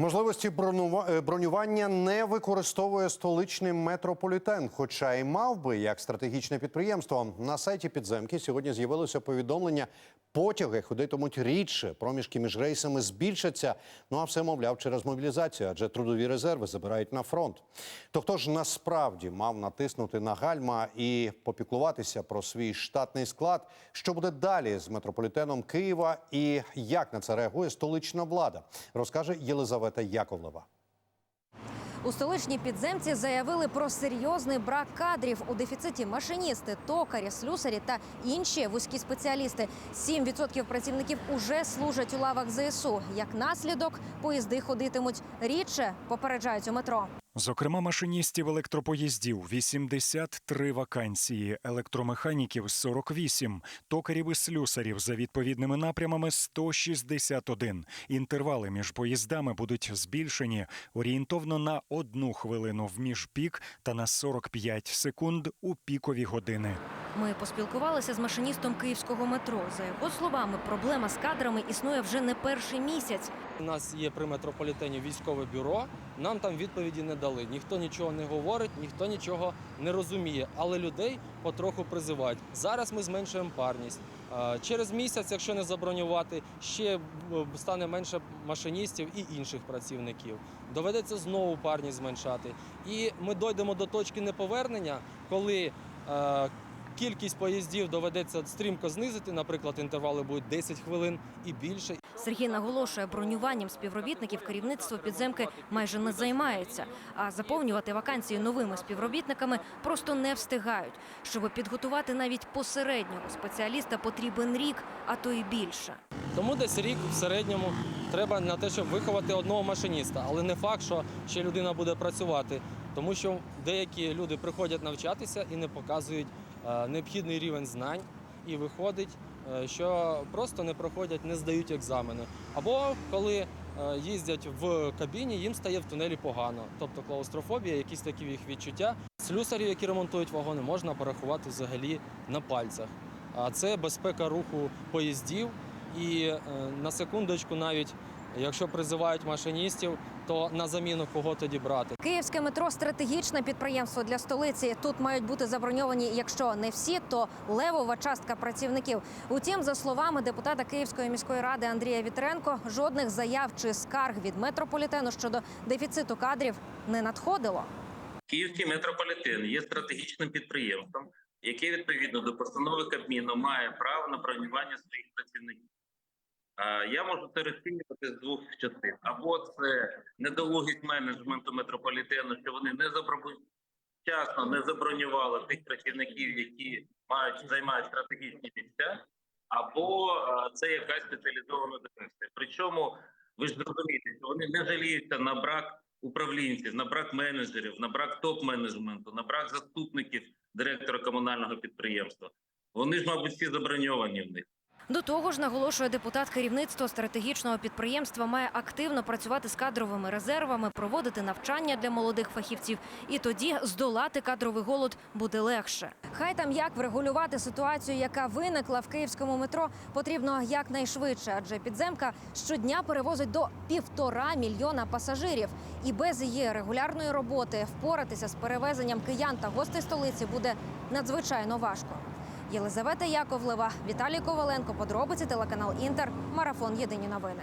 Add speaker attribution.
Speaker 1: Можливості е, бронювання не використовує столичний метрополітен, хоча й мав би як стратегічне підприємство. На сайті підземки сьогодні з'явилося повідомлення. Потяги ходитимуть рідше, проміжки між рейсами збільшаться. Ну а все мовляв через мобілізацію, адже трудові резерви забирають на фронт. То хто ж насправді мав натиснути на гальма і попіклуватися про свій штатний склад? Що буде далі з метрополітеном Києва і як на це реагує столична влада? Розкаже Єлизавета Яковлева.
Speaker 2: У столичній підземці заявили про серйозний брак кадрів у дефіциті машиністи, токарі, слюсарі та інші вузькі спеціалісти. 7% працівників уже служать у лавах ЗСУ. Як наслідок, поїзди ходитимуть рідше, попереджають у метро.
Speaker 3: Зокрема, машиністів електропоїздів 83 вакансії, електромеханіків 48, токарів і слюсарів за відповідними напрямами 161. Інтервали між поїздами будуть збільшені орієнтовно на одну хвилину в міжпік та на 45 секунд у пікові години.
Speaker 2: Ми поспілкувалися з машиністом київського метро. За його словами, проблема з кадрами існує вже не перший місяць.
Speaker 4: У нас є при метрополітені військове бюро. Нам там відповіді не дали. Ніхто нічого не говорить, ніхто нічого не розуміє. Але людей потроху призивають. Зараз ми зменшуємо парність. Через місяць, якщо не забронювати, ще е, стане менше машиністів і інших працівників. Доведеться знову парність зменшати. І ми дійдемо до точки неповернення, коли е, кількість поїздів доведеться стрімко знизити. Наприклад, інтервали будуть 10 хвилин і більше.
Speaker 2: Сергій наголошує, бронюванням співробітників керівництво підземки майже не займається, а заповнювати вакансії новими співробітниками просто не встигають. Щоб підготувати навіть посереднього спеціаліста, потрібен рік, а то і більше.
Speaker 4: Тому десь рік в середньому треба на те, щоб виховати одного машиніста. Але не факт, що ще людина буде працювати, тому що деякі люди приходять навчатися і не показують необхідний рівень знань, і виходить, е, що просто не проходять, не здають екзамени. Або коли е, їздять в кабіні, їм стає в тунелі погано, тобто клаустрофобія, якісь такі їх відчуття. Слюсарів, які ремонтують вагони, можна порахувати взагалі на пальцях. А це безпека руху поїздів. І е, на секундочку, навіть якщо призивають машиністів, то на заміну кого тоді брати?
Speaker 2: Київське метро стратегічне підприємство для столиці. Тут мають бути заброньовані, якщо не всі, то левова частка працівників. Утім, за словами депутата Київської міської ради Андрія Вітренко, жодних заяв чи скарг від метрополітену щодо дефіциту кадрів не надходило.
Speaker 5: Київський метрополітен є стратегічним підприємством, яке відповідно до постанови Кабміну має право на бронювання своїх працівників. Я можу це розцінювати з двох частин. Або це недолугість менеджменту метрополітену, що вони не вчасно не забронювали тих працівників, які мають займають стратегічні місця, або це якась спеціалізована дефекція. Причому ви ж зрозумієте, що вони не жаліються на брак управлінців, на брак менеджерів, на брак топ-менеджменту, на брак заступників директора комунального підприємства. Вони ж, мабуть, всі заброньовані в них.
Speaker 2: До того ж, наголошує депутат, керівництво стратегічного підприємства має активно працювати з кадровими резервами, проводити навчання для молодих фахівців, і тоді здолати кадровий голод буде легше. Хай там як врегулювати ситуацію, яка виникла в київському метро, потрібно якнайшвидше, адже підземка щодня перевозить до півтора мільйона пасажирів. І без її регулярної роботи впоратися з перевезенням киян та гостей столиці буде надзвичайно важко. Єлизавета Яковлева, Віталій Коваленко. Подробиці телеканал Інтер. Марафон. Єдині новини.